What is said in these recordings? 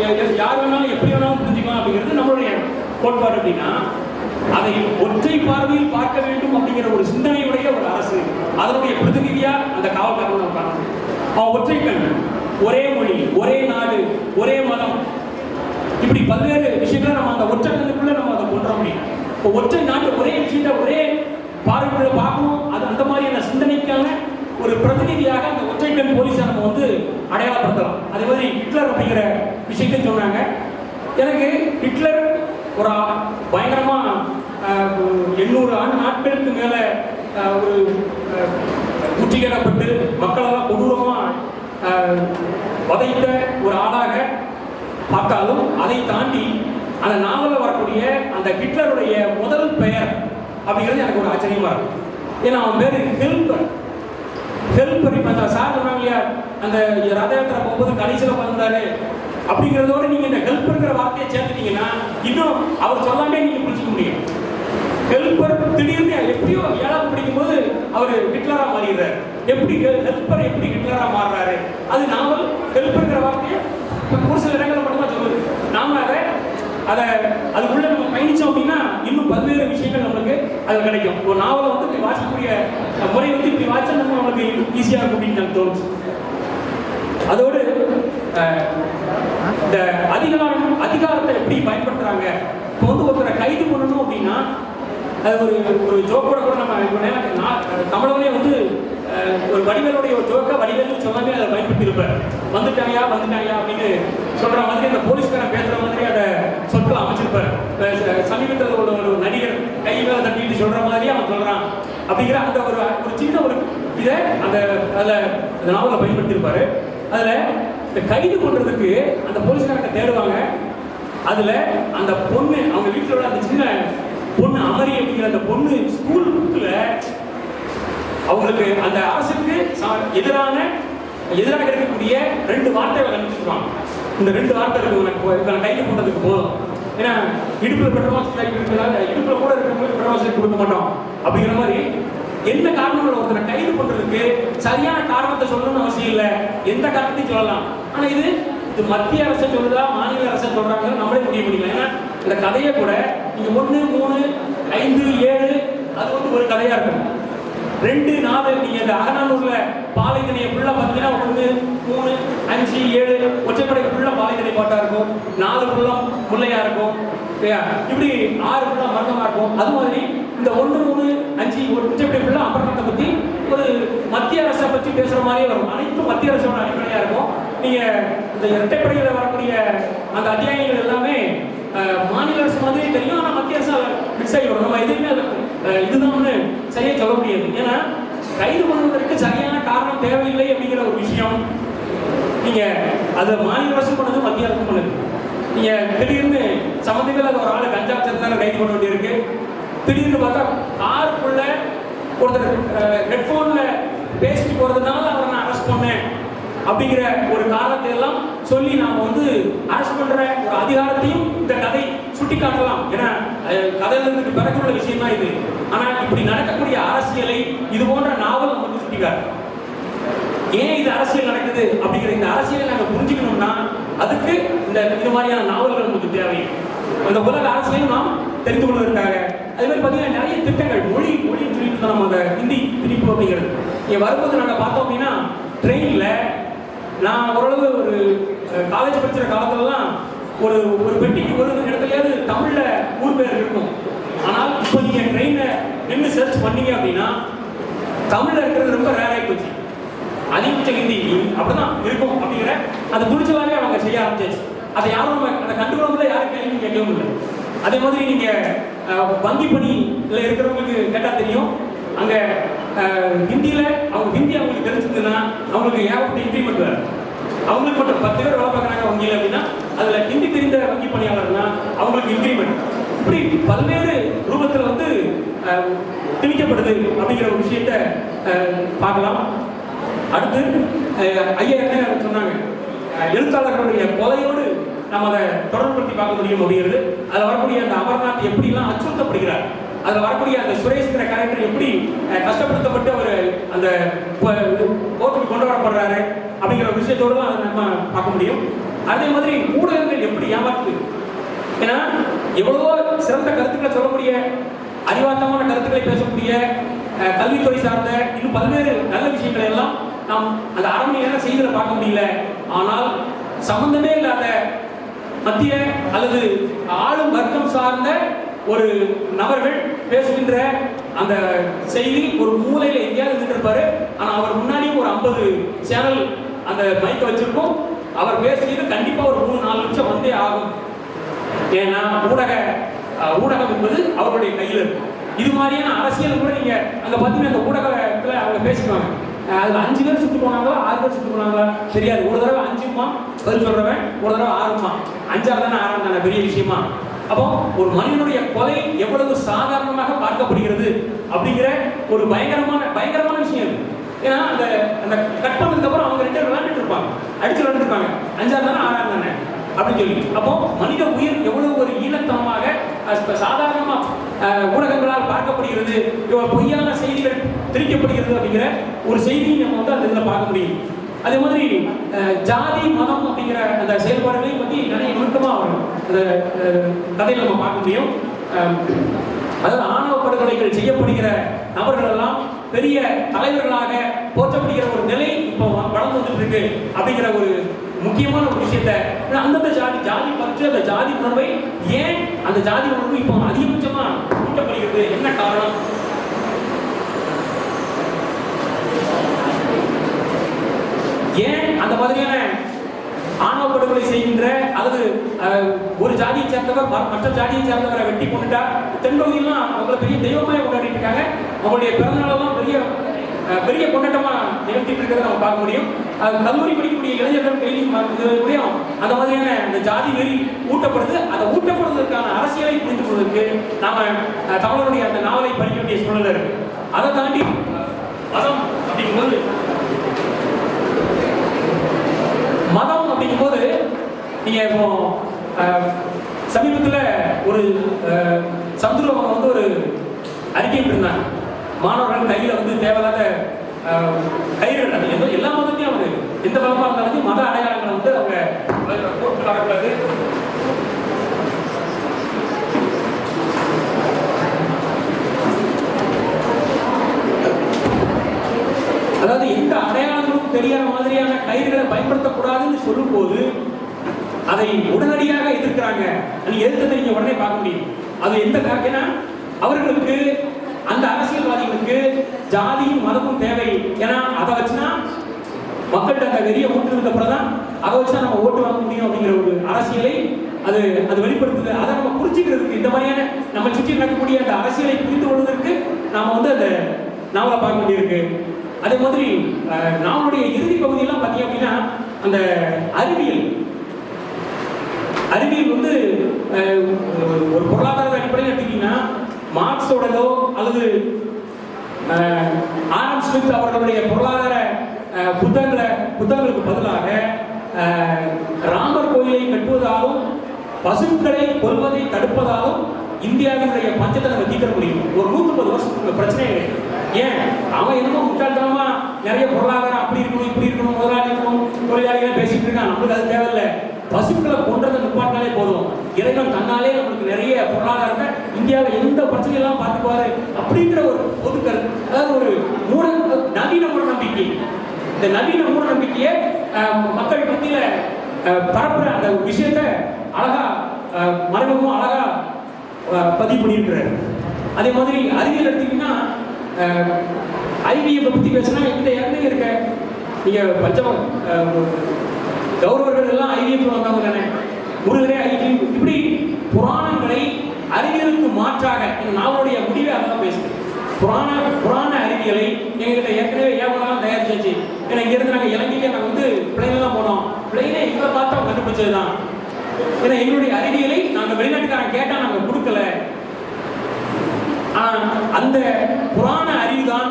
யார் வேணாலும் எப்படி வேணாலும் புரிஞ்சுக்கலாம் அப்படிங்கிறது நம்மளுடைய கோட்பாடு அப்படின்னா அதை ஒற்றை பார்வையில் பார்க்க வேண்டும் அப்படிங்கிற ஒரு சிந்தனையுடைய ஒரு அரசு. அதனுடைய பிரதிநிதியா அந்த காவல்காரன் அவன் ஒற்றை கல்வி ஒரே மொழி ஒரே நாடு ஒரே மதம். இப்படி பல்வேறு விஷயங்களை நம்ம அந்த ஒற்றை கண்ணுக்குள்ள நம்ம அதை கொண்டோம் அப்படின்னா இப்போ ஒற்றை நாட்டு ஒரே விஷயத்தை ஒரே பார்வையில பார்க்கணும். அது அந்த மாதிரியான சிந்தனைக்கான ஒரு பிரதிநிதியாக அந்த ஒற்றை கண் போலீஸை நம்ம வந்து அடையாளப்படுத்தலாம். அதே மாதிரி ஹிட்லர் அப்படிங்கிற விஷயத்தையும் சொன்னாங்க எனக்கு ஹிட்லர் ஒரு பயங்கரமாக எண்ணூறு ஆண்டு நாட்களுக்கு மேலே ஒரு ஆஹ், மக்களெல்லாம் கொடூரமாக வதைத்த ஒரு ஆளாக பார்த்தாலும் அதை தாண்டி அந்த நாவலில் வரக்கூடிய அந்த ஹிட்லருடைய முதல் பெயர் அப்படிங்கிறது எனக்கு ஒரு ஆச்சரியமாக இருக்கும் ஏன்னா அவன் பேர் ஹெல்பர். ஹெல்பர் இப்போ அந்த சார் சொன்னாங்க இல்லையா? அந்த ரத யாத்திரை போகும்போது கடைசியில் வந்தாரு அப்படிங்கிறதோட நீங்க இந்த ஹெல்ப்ங்கிற வார்த்தையை சேர்த்துட்டீங்கன்னா இன்னும் அவர் சொல்லாமே நீங்க புரிஞ்சுக்க முடியும். ஹெல்ப்பர் திடீர்னு எப்படியோ ஏழாவது படிக்கும்போது அவர் ஹிட்லரா மாறிடுறாரு. எப்படி ஹெல்ப்பர் எப்படி ஹிட்லரா மாறுறாரு? அது நாவல் ஹெல்ப்ங்கிற வார்த்தையை ஒரு சில இடங்களில் மட்டும்தான் சொல்லுது. நாம அதை அதை அதுக்குள்ள நம்ம பயணிச்சோம் அப்படின்னா இன்னும் பல்வேறு விஷயங்கள் நம்மளுக்கு அது கிடைக்கும். ஒரு நாவலை வந்து இப்படி வாசிக்கக்கூடிய முறை வந்து இப்படி வாசிச்சா நம்ம நம்மளுக்கு ஈஸியாக இருக்கும் அப்படின்னு எனக்கு தோணுச்சு. அதோடு அஹ், இந்த அதிகாரம் அதிகாரத்தை எப்படி பயன்படுத்துறாங்க? இப்போ வந்து ஒருத்தரை கைது பண்ணணும் அப்படின்னா அது ஒரு ஒரு ஜோக்கோட கூட நம்ம இப்போ நான் வந்து ஒரு வடிவேலுடைய ஒரு ஜோக்கை வடிவேல் சொல்லாமே அதை பயன்படுத்தி இருப்பார் வந்துட்டாயா வந்துட்டாயா அப்படின்னு சொல்ற மாதிரி அந்த போலீஸ்காரன் பேசுற மாதிரி அதை சொற்களை அமைச்சிருப்பார். சமீபத்தில் ஒரு ஒரு நடிகர் கை மேல தட்டிட்டு சொல்ற மாதிரி அவன் சொல்றான். அப்படிங்கிற அந்த ஒரு ஒரு சின்ன ஒரு இதை அந்த அதில் அந்த நாவலை பயன்படுத்தியிருப்பாரு. அதில் இந்த கைது பண்ணுறதுக்கு அந்த போலீஸ்காரங்க தேடுவாங்க. அதில் அந்த பொண்ணு அவங்க வீட்டில் உள்ள அந்த சின்ன பொண்ணு அமரி அப்படிங்கிற அந்த பொண்ணு ஸ்கூல் புக்கில் அவங்களுக்கு அந்த அரசுக்கு எதிரான எதிராக இருக்கக்கூடிய ரெண்டு வார்த்தைகள் அனுப்பிச்சிருக்காங்க. இந்த ரெண்டு வார்த்தை இருக்கு உனக்கு போ- கைது பண்றதுக்கு போதும். ஏன்னா இடுப்பில் பெட்ரோல் கைது இருக்கிறதால கூட இருக்கிறவங்களுக்கு பெட்ரோல் கொடுக்க மாட்டோம். அப்படிங்கிற மாதிரி எந்த காரணம் ஒருத்தரை கைது பண்றதுக்கு சரியான காரணத்தை சொல்லணும்னு அவசியம் இல்லை. எந்த காரணத்தையும் சொல்லலாம். ஆனா இது இது மத்திய அரசு சொல்லுதா மாநில அரசு சொல்றாங்க நம்மளே முடிய முடியல ஏன்னா இந்த கதையை கூட நீங்க ஒண்ணு மூணு ஐந்து ஏழு அது வந்து ஒரு கதையா இருக்கும். ரெண்டு நாலு நீங்க இந்த அகநானூர்ல பாலைத்தனையை ஃபுல்லா பாத்தீங்கன்னா ஒன்று மூணு அஞ்சு ஏழு ஒற்றைப்படை ஃபுல்லா பாலைத்தனை பாட்டா இருக்கும். நாலு ஃபுல்லா முல்லையா இருக்கும். இப்படி ஆறு ஃபுல்லா மரணமா இருக்கும். அது மாதிரி இந்த ஒன்று மூணு அஞ்சு ஒரு ஒற்றைப்படை ஃபுல்லா பற்றி ஒரு மத்திய அரசை பற்றி பேசுகிற மாதிரியே வரும். அனைத்தும் மத்திய அரசோட அடிப்படையாக இருக்கும். நீங்கள் இந்த இரட்டைப்படையில் வரக்கூடிய அந்த அத்தியாயங்கள் எல்லாமே மாநில அரசு மாதிரி தெரியும். ஆனால் மத்திய அரசு மிக்ஸ் ஆகி வரும். நம்ம எதுவுமே இதுதான்னு சரியாக சொல்ல முடியாது. ஏன்னா கைது பண்ணுவதற்கு சரியான காரணம் தேவையில்லை அப்படிங்கிற ஒரு விஷயம். நீங்கள் அது மாநில அரசு பண்ணது மத்திய அரசு பண்ணுது. நீங்கள் திடீர்னு சம்மந்தமே இல்லாத ஒரு ஆள் கஞ்சா வச்சிருந்தாங்க கைது பண்ண வேண்டியிருக்கு. திடீர்னு பார்த்தா காருக்குள்ள ஒருத்தர் ஹெட்ஃபோன்ல பேசிட்டு போறதுனால அவரை நான் அரெஸ்ட் பண்ணேன் அப்படிங்கிற ஒரு காரணத்தை எல்லாம் சொல்லி நாம வந்து அரெஸ்ட் பண்ற ஒரு அதிகாரத்தையும் இந்த கதை சுட்டி காட்டலாம் ஏன்னா அஹ், கதையில இருந்து விஷயம் தான் இது. ஆனா இப்படி நடக்கக்கூடிய அரசியலை இது போன்ற நாவல் நமக்கு சுட்டி காட்டும் ஏன் இது அரசியல் நடக்குது அப்படிங்கிற இந்த அரசியலை நாங்கள் புரிஞ்சுக்கணும்னா அதுக்கு இந்த இது மாதிரியான நாவல்கள் நமக்கு தேவை. அந்த உலக அரசியலையும் நாம் தெரிந்து கொள்வதற்காக அது மாதிரி பார்த்தீங்கன்னா நிறைய திட்டங்கள் மொழி மொழி சொல்லிட்டு இருந்தோம் நம்ம அந்த ஹிந்தி திணிப்பு அப்படிங்கிறது. இங்கே வரும்போது நாங்கள் பார்த்தோம் அப்படின்னா ட்ரெயினில் நான் ஓரளவு ஒரு காலேஜ் படிக்கிற காலத்துலலாம் ஒரு ஒரு பெட்டிக்கு ஒரு இடத்துலையாவது தமிழில் ஊர் பேர் இருக்கும். ஆனால் இப்போ நீங்கள் ட்ரெயினை நின்று சர்ச் பண்ணீங்க அப்படின்னா தமிழில் இருக்கிறது ரொம்ப ரேராகி போச்சு. அதிகபட்ச ஹிந்தி அப்படிதான் இருக்கும் அப்படிங்கிற அந்த துணிச்சலாவே அவங்க செய்ய ஆரம்பிச்சாச்சு. அதை யாரும் நம்ம அதை கண்டுக்கிறவங்கள யாரும் கேள்வி கேட்கவும் இல்லை. அதே மாதிரி நீங்க வங்கி பணியில் இருக்கிறவங்களுக்கு கேட்டா தெரியும். அங்க ஹிந்தியில் ஹிந்தியில அவங்க ஹிந்தி அவங்களுக்கு தெரிஞ்சிருந்ததுன்னா அவங்களுக்கு ஏகப்பட்ட இன்க்ரிமெண்ட் வேறு அவங்களுக்கு மட்டும் பத்து பேர் வேலை பார்க்குறாங்க வங்கியில் அப்படின்னா அதுல ஹிந்தி தெரிந்த வங்கி பணியாளர்னா அவங்களுக்கு இன்க்ரிமெண்ட் இப்படி பல்வேறு ரூபத்தில் வந்து திணிக்கப்படுது அப்படிங்கிற ஒரு விஷயத்த பார்க்கலாம். அடுத்து ஐயா என்ன சொன்னாங்க? எழுத்தாளர்களுடைய கொலையோடு நம்ம அதை தொடர்புபடுத்தி பார்க்க முடியும் அப்படிங்கிறது. அதில் வரக்கூடிய அந்த அமர்நாத் எப்படிலாம் அச்சுறுத்தப்படுகிறார்? அதில் வரக்கூடிய அந்த சுரேஷ்கிற கேரக்டர் எப்படி கஷ்டப்படுத்தப்பட்டு அவர் அந்த கோர்ட்டுக்கு கொண்டு வரப்படுறாரு அப்படிங்கிற ஒரு விஷயத்தோடு தான் அதை நம்ம பார்க்க முடியும். அதே மாதிரி ஊடகங்கள் எப்படி ஏமாற்றுது? ஏன்னா எவ்வளவோ சிறந்த கருத்துக்களை சொல்லக்கூடிய அறிவார்த்தமான கருத்துக்களை பேசக்கூடிய கல்வித்துறை சார்ந்த இன்னும் பல்வேறு நல்ல விஷயங்களை எல்லாம் நாம் அந்த அரண்மையான மணி செய்தியில் பார்க்க முடியல. ஆனால் சம்பந்தமே இல்லாத மத்திய அல்லது ஆளும் வர்க்கம் சார்ந்த ஒரு நபர்கள் பேசுகின்ற அந்த செய்தி ஒரு மூலையில் எங்கேயாவது இருந்திருப்பாரு ஆனால் அவர் முன்னாடியும் ஒரு ஐம்பது சேனல் அந்த மைக்கை வச்சிருக்கோம். அவர் பேசுகிறது கண்டிப்பாக ஒரு மூணு நாலு நிமிஷம் வந்தே ஆகும். ஏன்னா ஊடக ஊடகம் என்பது அவருடைய கையில் இருக்கும். இது மாதிரியான அரசியல் கூட நீங்கள் அங்கே பார்த்தீங்கன்னா அந்த ஊடகத்தில் அவங்க பேசிக்குவாங்க. அதில் அஞ்சு பேர் சுட்டு போனாங்களா? ஆறு பேர் சுட்டு போனாங்களா? தெரியாது. ஒரு தடவை அஞ்சுமா பதில் சொல்கிறவன் ஒரு தடவை ஆறுமா அஞ்சாறு தானே ஆறாம் தானே? பெரிய விஷயமா. அப்போ ஒரு மனிதனுடைய கொலை எவ்வளவு சாதாரணமாக பார்க்கப்படுகிறது அப்படிங்கிற ஒரு பயங்கரமான பயங்கரமான விஷயம் ஏன்னா அந்த அந்த கட் பண்ணதுக்கப்புறம் அவங்க ரெண்டு பேரும் இருப்பாங்க. அடிச்சு விளாண்டுட்டு இருப்பாங்க. அஞ்சாறு தானே ஆறாம் தானே? அப்படின்னு சொல்லி. அப்போ மனித உயிர் எவ்வளவு ஒரு ஈனத்தனமாக சாதாரணமாக ஊடகங்களால் பார்க்கப்படுகிறது பொய்யான செய்திகள் திரிக்கப்படுகிறது அப்படிங்கிற ஒரு செய்தியை நம்ம வந்து அந்த இதில் பார்க்க முடியும். அதே மாதிரி ஜாதி மதம் அப்படிங்கிற அந்த செயல்பாடுகளையும் பற்றி நிறைய நுணுக்கமாக வரும். அந்த கதையில் நம்ம பார்க்க முடியும். அதாவது ஆணவ படுகொலைகள் செய்யப்படுகிற நபர்கள் எல்லாம் பெரிய தலைவர்களாக போற்றப்படுகிற ஒரு நிலை இப்போ வளர்ந்து வந்துட்டு இருக்கு அப்படிங்கிற ஒரு முக்கியமான ஒரு விஷயத்த. அந்தந்த ஜாதி ஜாதி பற்று அந்த ஜாதி உணர்வை ஏன் அந்த ஜாதி உணர்வு இப்போ அதிகபட்சமா கூட்டப்படுகிறது? என்ன காரணம்? ஏன் அந்த மாதிரியான ஆணவ படுகொலை செய்கின்ற அல்லது அஹ், ஒரு ஜாதியை சேர்ந்தவர் மற்ற ஜாதியை சேர்ந்தவரை வெட்டி கொண்டுட்டா தென்பகுதியெல்லாம் அவங்களை பெரிய தெய்வமாக கொண்டாடிட்டு இருக்காங்க. அவங்களுடைய பிறந்தநாளெல்லாம் பெரிய பெரிய கொண்டாட்டமா நிகழ்த்திட்டு இருக்கிறத நம்ம பார்க்க முடியும். அது கல்லூரி படிக்கக்கூடிய இளைஞர்கள் கையிலையும் முடியும் அந்த மாதிரியான அந்த ஜாதி வெறி ஊட்டப்படுது. அதை ஊட்டப்படுவதற்கான அரசியலை புரிந்து கொள்வதற்கு நாம தமிழருடைய அந்த நாவலை படிக்க வேண்டிய சூழ்நிலை இருக்கு. அதை தாண்டி மதம் அப்படிங்கும்போது மதம் அப்படிங்கும்போது நீங்க இப்போ சமீபத்தில் சமீபத்துல ஒரு அஹ், சந்துரு அவங்க வந்து ஒரு அறிக்கை இருந்தாங்க மாணவர்கள் கையில் வந்து தேவையில்லாத கயிறு அது எந்த எல்லா மதத்தையும் அவர் எந்த மதமா இருந்தாலும் மத அடையாளங்களை வந்து அவங்க போட்டு வரக்கூடாது அதாவது எந்த அடையாளங்களும் தெரியாத மாதிரியான கயிறுகளை பயன்படுத்தக்கூடாதுன்னு சொல்லும்போது அதை உடனடியாக எதிர்க்கிறாங்க. நீங்க எதிர்த்ததை நீங்க உடனே பார்க்க முடியும். அது எந்த கா- அவர்களுக்கு அந்த அரசியல்வாதிகளுக்கு ஜாதியும் மதமும் தேவை ஏன்னா அதை வச்சுனா மக்கள்கிட்ட அந்த வெறிய ஊட்டுனதுக்கு தான் அதை வச்சு நம்ம ஓட்டு வாங்க முடியும் அப்படிங்கிற ஒரு அரசியலை அது அது வெளிப்படுத்துது. அதை நம்ம புரிஞ்சுக்கிறதுக்கு இந்த மாதிரியான நம்ம சுற்றி நடக்கக்கூடிய அந்த அரசியலை புரிந்து கொள்வதற்கு நாம் வந்து அந்த நாவலை பார்க்க வேண்டியிருக்கு. அதே மாதிரி நாவலுடைய இறுதி பகுதியெல்லாம் பார்த்தீங்க அப்படின்னா அந்த அறிவியல். அறிவியல் வந்து அஹ், ஒரு பொருளாதார அடிப்படையில் எடுத்தீங்கன்னா அதாவது அல்லது ஸ்மித் அவர்களுடைய பொருளாதார புத்தகங்களை புத்தகங்களுக்கு பதிலாக ராமர் கோயிலை கட்டுவதாலும் பசுக்களை கொல்வதை தடுப்பதாலும் இந்தியாவினுடைய பஞ்சத்தை நம்ம தீர்க்க முடியும். ஒரு நூற்றம்பது வருஷத்துக்கு பிரச்சனை கிடையாது ஏன்? அவன் என்னமோ முட்டாள்தனமா நிறைய பொருளாதாரம் அப்படி இருக்கணும் இப்படி இருக்கணும் முதலாளி இருக்கணும் தொழிலாளிகளை பேசிட்டு இருக்கான். நம்மளுக்கு அது தேவையில்லை. பசுக்களை கொன்றதை நிப்பாட்டினாலே போதும். இறைவன் தன்னாலே நம்மளுக்கு நிறைய பொருளாதாரத்தை இந்தியாவில் எந்த பிரச்சனையெல்லாம் பார்த்துக்குவாரு அப்படின்ற ஒரு பொது கருத்து. அதாவது ஒரு மூட நவீன மூட நம்பிக்கை. இந்த நவீன மூட நம்பிக்கையை மக்கள் மத்தியில பரப்புற அந்த விஷயத்த அழகா அஹ், அழகா பதிவு பண்ணியிருக்கிறார். அதே மாதிரி அறிவியல் எடுத்தீங்கன்னா ஐவிஎஃப் பற்றி பேசினா எங்கிட்ட ஏற்கனவே இருக்க. நீங்கள் பஞ்சம் கௌரவர்கள் எல்லாம் ஐவிஎஃப் வந்தவங்க தானே. முருகரே ஐவிஎஃப் இப்படி புராணங்களை அறிவியலுக்கு மாற்றாக நாவலுடைய முடிவே அதான் பேசுது புராண புராண அறிவியலை எங்ககிட்ட ஏற்கனவே ஏவலாம் தயாரிச்சாச்சு ஏன்னா இங்க இருந்து நாங்க இலங்கையில வந்து பிளைன்ல தான் போனோம். பிளைனே எங்களை பார்த்து அவங்க கண்டுபிடிச்சது தான் ஏன்னா எங்களுடைய அறிவியலை நாங்கள் வெளிநாட்டுக்காரன் கேட்டால் நாங்கள் கொடுக்கல. அந்த புராண அறிவு தான்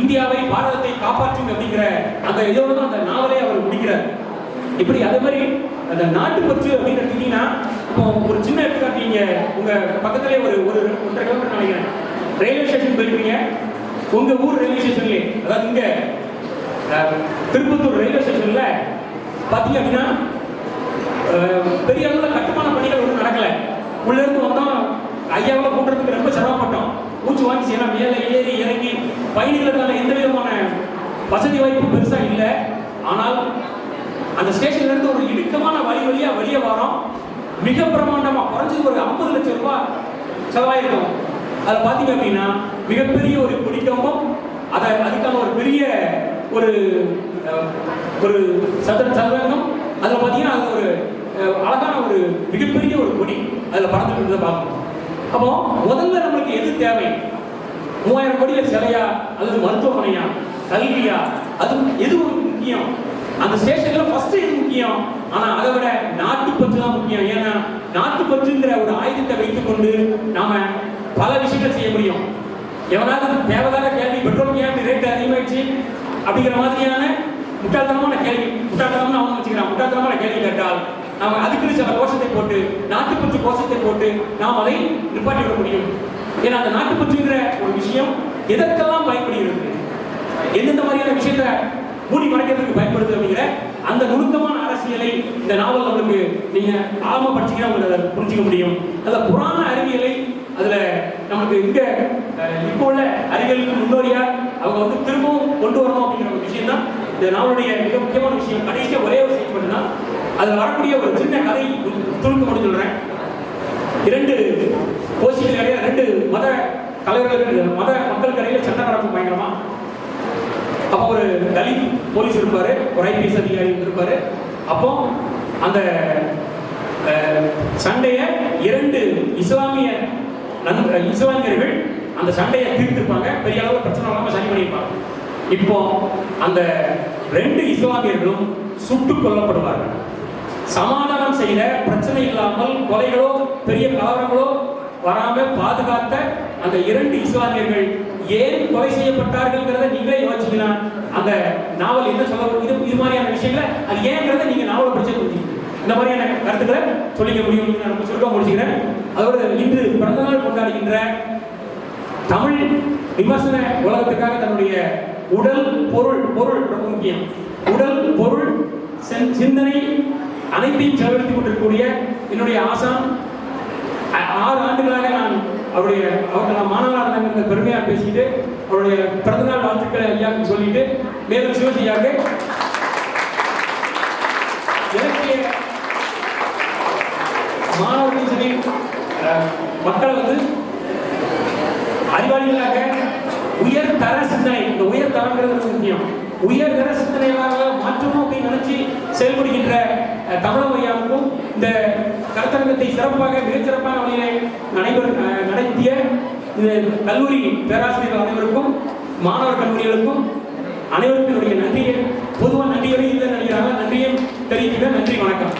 இந்தியாவை பாரதத்தை காப்பாற்றும் அப்படிங்கிற அந்த இதோடு தான் அந்த நாவலை அவர் முடிக்கிறார். இப்படி அதே மாதிரி அந்த நாட்டுப்பற்று அப்படின்னு எடுத்துக்கிட்டீங்கன்னா இப்போ ஒரு சின்ன எடுத்துக்காட்டு நீங்கள் உங்கள் பக்கத்திலே ஒரு ஒரு ஒன்றரை கிலோமீட்டர் நினைக்கிறேன். ரயில்வே ஸ்டேஷன் போயிருப்பீங்க. உங்கள் ஊர் ரயில்வே ஸ்டேஷன்லேயே அதாவது இங்கே திருப்பத்தூர் ரயில்வே ஸ்டேஷனில் பார்த்தீங்க அப்படின்னா பெரிய அளவில் கட்டுமான பணிகள் ஒன்றும் நடக்கலை. உள்ளேருந்து வந்தோம் ஐயாவில் கூட்டுறதுக்கு ரொம்ப சிரமப்பட்டோம். மூச்சு வாங்கிச்சு ஏன்னா மேலே ஏறி இறங்கி பயணிகளுக்கான எந்த விதமான வசதி வாய்ப்பு பெருசாக இல்லை. ஆனால் அந்த ஸ்டேஷன்ல இருந்து ஒரு இடுக்கமான வழி வழியா வெளியே வரோம். மிக பிரமாண்டமா குறைஞ்சது ஒரு ஐம்பது லட்சம் ரூபாய் செலவாயிருக்கும். அதில் பார்த்தீங்க அப்படின்னா மிகப்பெரிய ஒரு குடிக்கம்பம் அதை அதுக்கான ஒரு பெரிய ஒரு ஒரு சதுர சதுரங்கம் அதில் பார்த்தீங்கன்னா அது ஒரு அழகான ஒரு மிகப்பெரிய ஒரு கொடி அதில் பறந்துட்டு இருந்ததை பார்க்கணும். அப்போ முதல்ல நம்மளுக்கு எது தேவை? மூவாயிரம் கோடியில் சிலையா அல்லது மருத்துவமனையா? கல்வியா? அது எது ஒரு முக்கியம்? அந்த ஸ்டேஷன்ல ஃபர்ஸ்ட் எது முக்கியம்? ஆனா அதை விட நாட்டுப்பற்று தான் முக்கியம். ஏன்னா நாட்டுப்பற்றுங்கிற ஒரு ஆயுதத்தை வைத்துக்கொண்டு நாம பல விஷயங்கள் செய்ய முடியும். எவனாவது தேவையான கேள்வி பெட்ரோல் கேள்வி ரேட் அதிகமாயிடுச்சு அப்படிங்கிற மாதிரியான முட்டாள்தனமான கேள்வி முட்டாள்தனமான அவங்க வச்சுக்கிறான். முட்டாள்தனமான கேள்வி கேட்டால் நாம அதுக்குன்னு சில கோஷத்தை போட்டு நாட்டுப்பற்று கோஷத்தை போட்டு நாம் அதை நிப்பாட்டி விட முடியும். ஏன்னா அந்த நாட்டுப்பற்றுங்கிற ஒரு விஷயம் எதற்கெல்லாம் பயன்படுகிறது? எந்தெந்த மாதிரியான விஷயத்தை மூடி மறைக்கிறதுக்கு பயன்படுது அப்படிங்கிற அந்த நுணுக்கமான அரசியலை இந்த நாவல் நம்மளுக்கு நீங்க ஆழமா படிச்சீங்கன்னா உங்களுக்கு அதை புரிஞ்சிக்க முடியும். அதில் புராண அறிவியலை அதுல நமக்கு இங்க இப்போ உள்ள அறிவியலுக்கு முன்னோடியா அவங்க வந்து திரும்பவும் கொண்டு வரணும் அப்படிங்கிற ஒரு விஷயம் தான் இந்த நாவலுடைய மிக முக்கியமான விஷயம். கடைசியா ஒரே ஒரு விஷயம் மட்டும்தான். அதுல வரக்கூடிய ஒரு சின்ன கதை துணுக்கு மட்டும் சொல்றேன். இரண்டு கோஷிகள் இடையே ரெண்டு மத தலைவர்கள் மத மக்களுக்கு இடையில சண்டை நடக்கும் பயங்கரமா. அப்போ ஒரு தலித் போலீஸ் இருப்பாரு ஒரு ஐபிஎஸ் அதிகாரி இருப்பாரு அப்போ அந்த சண்டையை இரண்டு இஸ்லாமிய இஸ்லாமியர்கள் அந்த சண்டையை தீர்த்திருப்பாங்க. பெரிய அளவில் பிரச்சனை இல்லாமல் சரி பண்ணியிருப்பாங்க. இப்போ அந்த ரெண்டு இஸ்லாமியர்களும் சுட்டுக் கொல்லப்படுவார்கள். சமாதானம் செய்த பிரச்சனை இல்லாமல் கொலைகளோ பெரிய கலவரங்களோ வராம பாதுகாத்த அந்த இரண்டு இஸ்லாமியர்கள் ஏன் கொலை செய்யப்பட்டார்கள்ங்கிறத நீங்களே யோசிச்சீங்கன்னா அந்த நாவல் என்ன சொல்ல இது இது மாதிரியான விஷயங்களை அது ஏங்கிறத நீங்க நாவலை படிச்சு புரிஞ்சுக்கணும். இந்த மாதிரியான கருத்துக்களை சொல்லிக்க முடியும் நான் சுருக்கம் முடிச்சுக்கிறேன். அதோட இன்று பிறந்தநாள் கொண்டாடுகின்ற தமிழ் விமர்சன உலகத்துக்காக தன்னுடைய உடல் பொருள் பொருள் ரொம்ப முக்கியம். உடல் பொருள் சிந்தனை அனைத்தையும் செலவழித்துக் கொண்டிருக்கக்கூடிய என்னுடைய ஆசான் ஆறு ஆண்டுகளாக நான் அவருடைய அவர்கள் நான் மாணவராக இருந்தாங்க பெருமையாக பேசிட்டு அவருடைய பிறந்தநாள் வாழ்த்துக்களை ஐயாவுக்கு சொல்லிட்டு மேலும் சிவசி ஐயாவுக்கு இலக்கிய மாணவர்களும் சரி அஹ், மக்களை வந்து அறிவாளிகளாக உயர் தர சிந்தனை இந்த உயர் தரங்கிறது முக்கியம். உயர் தர சிந்தனைகளாக மாற்றணும் அப்படின்னு நினைச்சு செயல்படுகின்ற தமிழ் தமிழக ஐயாவுக்கும் இந்த கருத்தரங்கத்தை சிறப்பாக மிகச்சிறப்பான வழியிலே நடைபெற நடத்திய கல்லூரி பேராசிரியர்கள் அனைவருக்கும் மாணவர் கல்லூரிகளுக்கும் அனைவருக்கும் என்னுடைய நன்றியை பொதுவாக நன்றியோடு இல்லை நடிகராக நன்றியை தெரிவிக்க நன்றி வணக்கம்.